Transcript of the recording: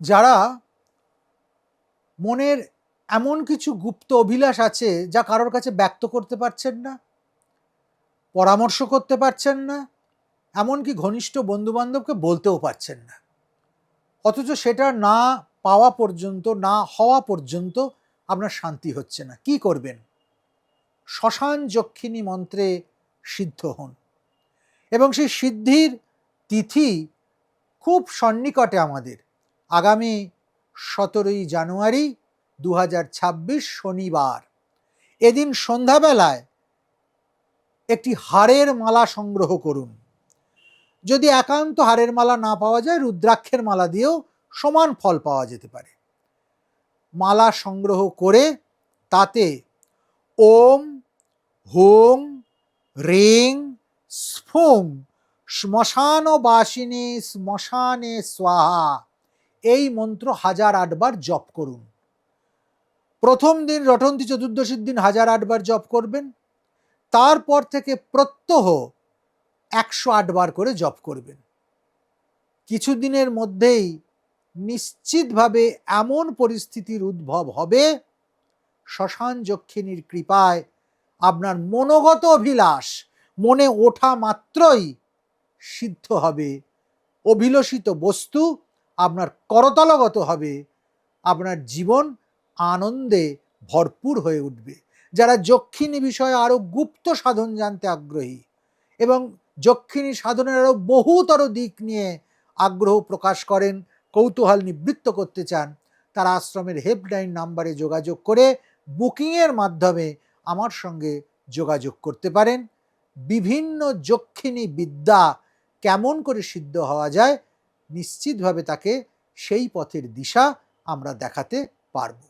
যারা মনের এমন কিছু গুপ্ত অভিলাষ আছে যা কারোর কাছে ব্যক্ত করতে পারছেন না, পরামর্শ করতে পারছেন না, এমনকি ঘনিষ্ঠ বন্ধুবান্ধবকে বলতেও পারছেন না। অথচ সেটা না পাওয়া পর্যন্ত, না হওয়া পর্যন্ত আপনার শান্তি হচ্ছে না। কি করবেন? শ্মশান যক্ষিণী মন্ত্রে সিদ্ধ হন। এবং সেই সিদ্ধির তিথি খুব সন্নিকটে আমাদের। আগামী সতেরোই জানুয়ারি দু হাজার ছাব্বিশ শনিবার। এদিন সন্ধ্যাবেলায় একটি হারের মালা সংগ্রহ করুন। যদি একান্ত হারের মালা না পাওয়া যায়, রুদ্রাক্ষের মালা দিয়েও সমান ফল পাওয়া যেতে পারে। মালা সংগ্রহ করে তাতে ওম, হোম, রিং, স্ফুং, শ্মশানবাসিনী, শ্মশানে স্বাহা এই মন্ত্র হাজার আটবার জপ করুন। প্রথম দিন রটন্তি চতুর্দশীর দিন হাজার আটবার জপ করবেন। তারপর থেকে প্রত্যহ একশো আটবার করে জপ করবেন। কিছুদিনের মধ্যেই নিশ্চিতভাবে এমন পরিস্থিতির উদ্ভব হবে, শ্মশান যক্ষিণীর কৃপায় আপনার মনোগত অভিলাষ মনে ওঠা মাত্রই সিদ্ধ হবে। অভিলষিত বস্তু আপনার করতলগত হবে, আপনার জীবন আনন্দে ভরপুর হয়ে উঠবে। যারা যক্ষিণী বিষয়ে আরও গুপ্ত সাধন জানতে আগ্রহী এবং যক্ষিণী সাধনের আরও বহুতর দিক নিয়ে আগ্রহ প্রকাশ করেন, কৌতূহল নিবৃত্ত করতে চান, তারা আশ্রমের হেল্পলাইন নাম্বারে যোগাযোগ করে বুকিংয়ের মাধ্যমে আমার সঙ্গে যোগাযোগ করতে পারেন। বিভিন্ন যক্ষিণী বিদ্যা কেমন করে সিদ্ধ হওয়া যায় নিশ্চিতভাবে তাকে সেই পথের দিশা আমরা দেখাতে পারব।